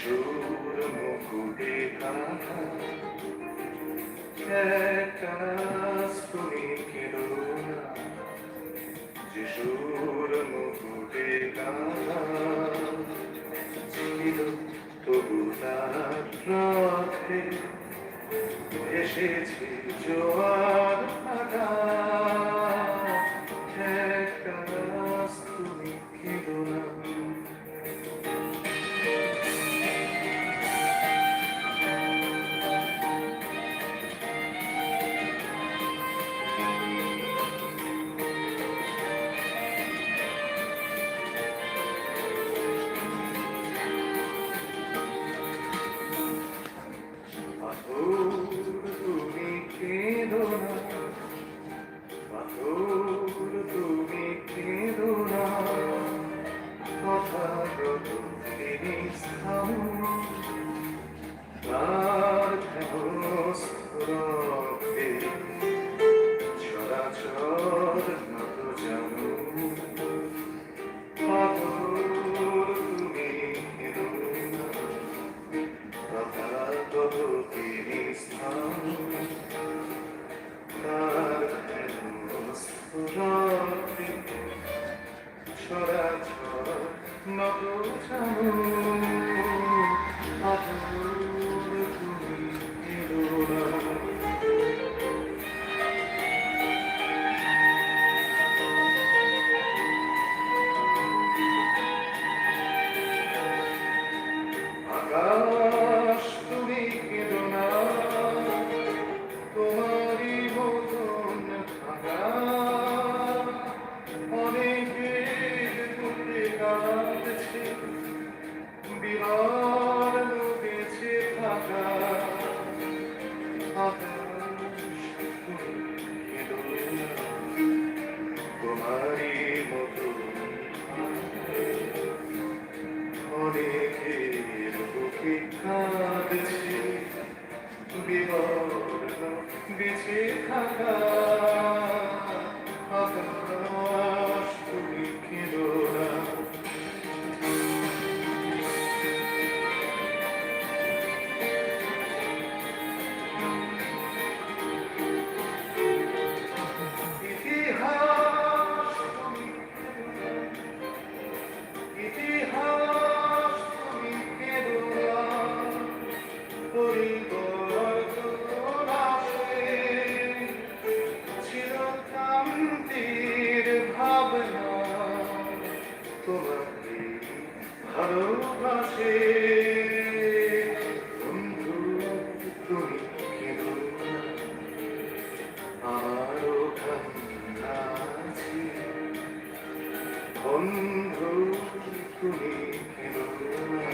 যিশুর মুকুটে কাঁথা একটা নাচ যিশুর মুকুটে কাঁথা ছিল তবু তার রথে এসেছে জোয়ার ভাটা একটা নাচ তিনি স্থান তার নত জানো তোমাকে ভালোবাসে বন্ধু, তুমি কেঁদো না আমারও কান্না আছে বন্ধু? তুমি কেঁদো না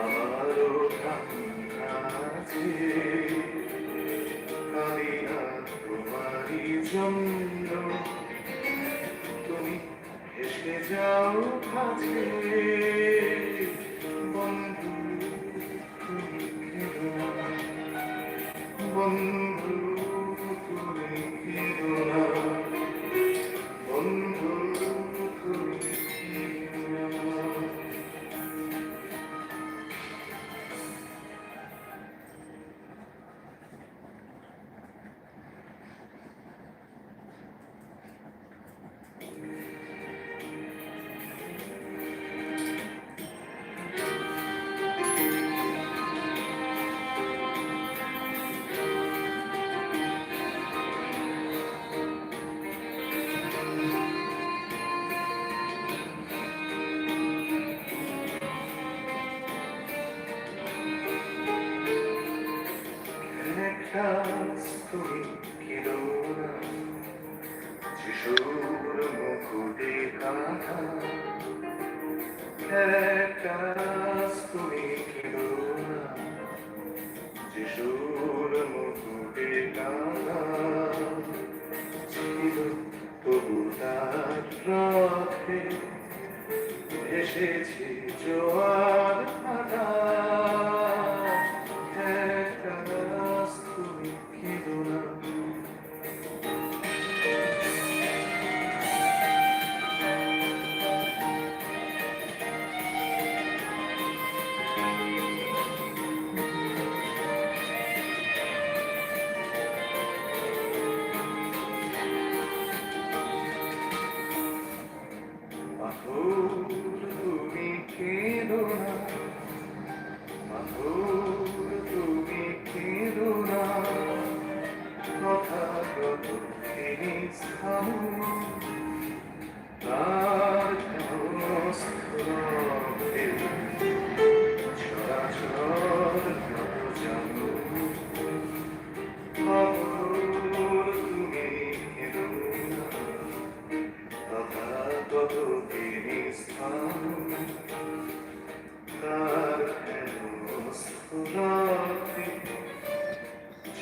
আমারও কান্না আছে কাঁদি না তোমারই জন্য এসে যাও কাছে। বন্ধু বন্ধু তুমি কেঁদো না যিশুর মুকুটে কাঁথা কাজ তুমি কেঁদো না কাঁথা ছিল তবু তার রথে এসেছে জোয়ার একটা গাছ তুমি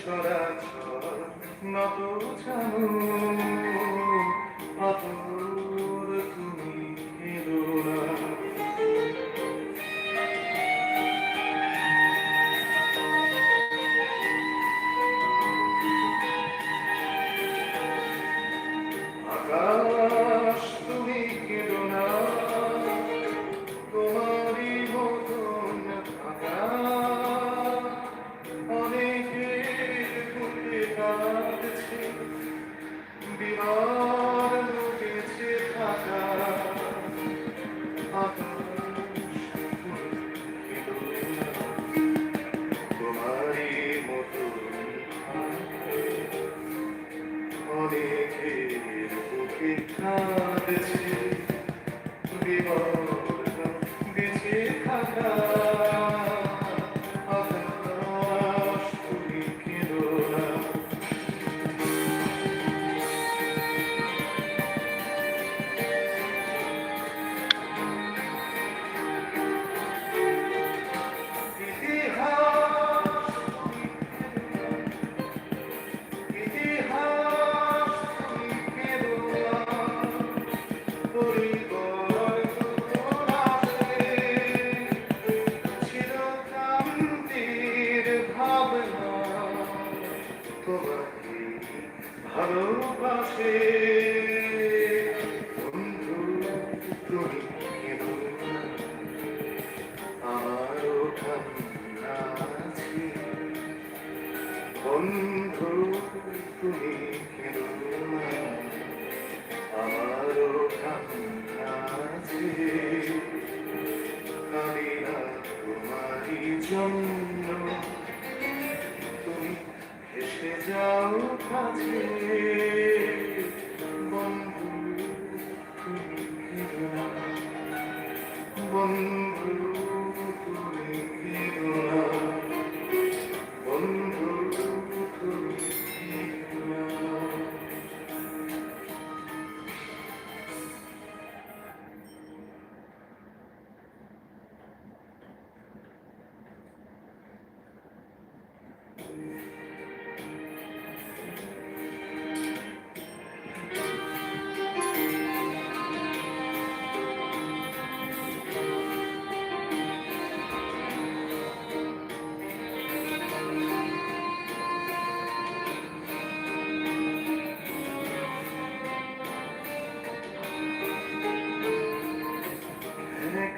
সরা নত ছানো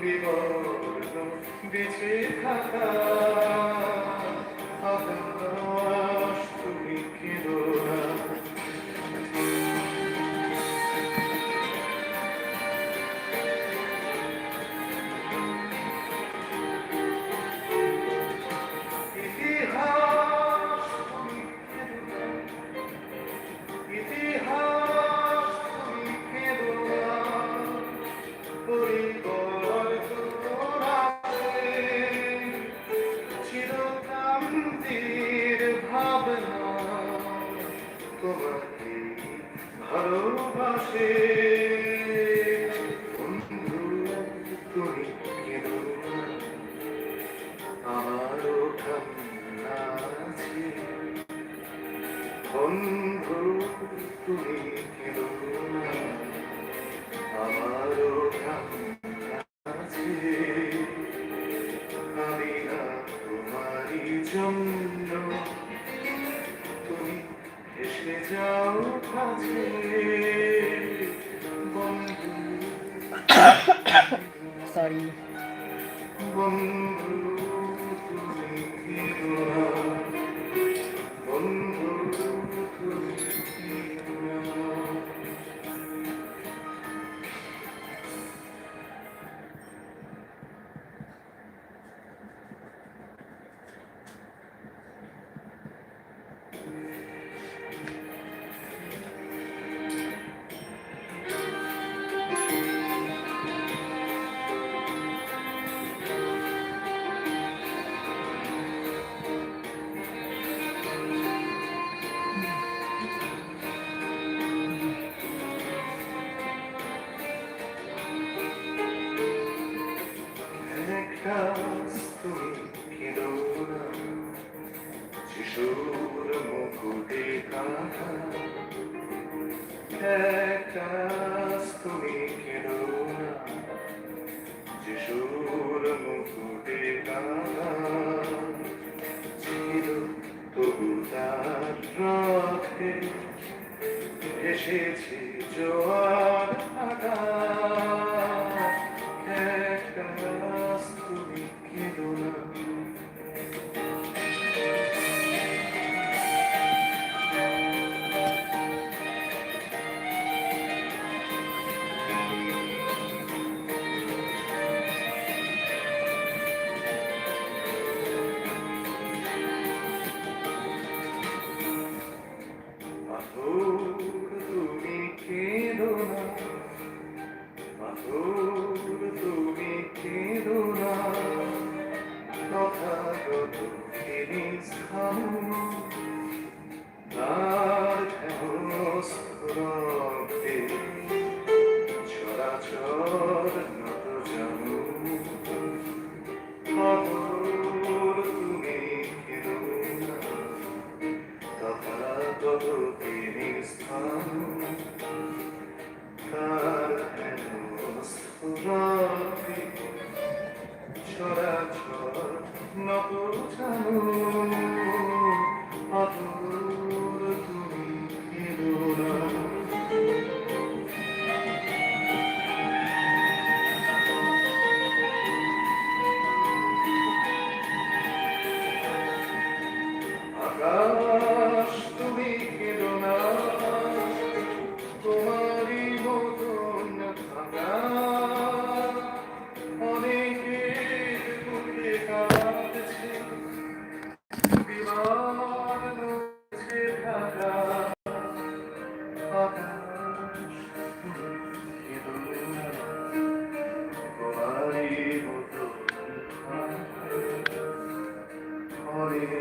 বিবর্ণ বেঁচে থাকা আস তুমি খেলো না Por sorry. এসেছে জোয়ার তুমি কেঁদো না Ooh. কেঁদো না মাথুর তুমি কেঁদো না তথাগত তিনি স্থান তার চরাচর তুমি কেঁদো তিনি স্থান তোমার ছড়া ছড় নব